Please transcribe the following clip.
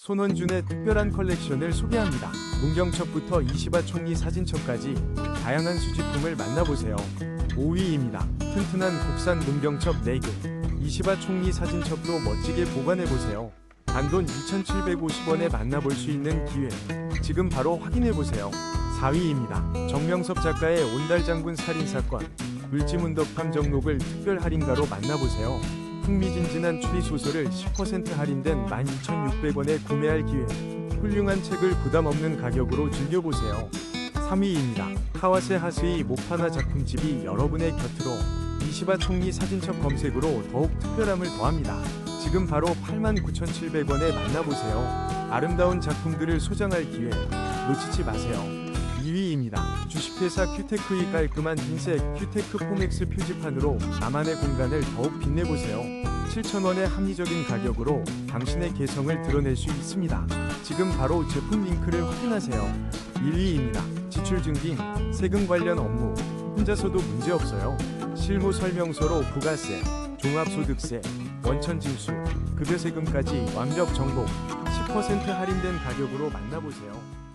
손원준의 특별한 컬렉션을 소개합니다. 문경첩부터 이시바 총리 사진첩까지 다양한 수집품을 만나보세요. 5위입니다. 튼튼한 국산 문경첩 4개. 이시바 총리 사진첩도 멋지게 보관해보세요. 단돈 2,750원에 만나볼 수 있는 기회. 지금 바로 확인해보세요. 4위입니다. 정명섭 작가의 온달장군 살인사건. 물지문덕 탐정록을 특별 할인가로 만나보세요. 흥미진진한 추리 소설을 10% 할인된 12,600원에 구매할 기회. 훌륭한 책을 부담 없는 가격으로 즐겨보세요. 3위입니다. 카와세 하스이 모파나 작품집이 여러분의 곁으로 이시바 총리 사진첩 검색으로 더욱 특별함을 더합니다. 지금 바로 89,700원에 만나보세요. 아름다운 작품들을 소장할 기회 놓치지 마세요. 2위입니다. 주식회사 큐테크의 깔끔한 흰색 큐테크 포맥스 표지판으로 나만의 공간을 더욱 빛내보세요. 7,000원의 합리적인 가격으로 당신의 개성을 드러낼 수 있습니다. 지금 바로 제품 링크를 확인하세요. 1위입니다. 지출 증빙, 세금 관련 업무, 혼자서도 문제없어요. 실무 설명서로 부가세, 종합소득세, 원천징수, 급여세금까지 완벽 정보, 10% 할인된 가격으로 만나보세요.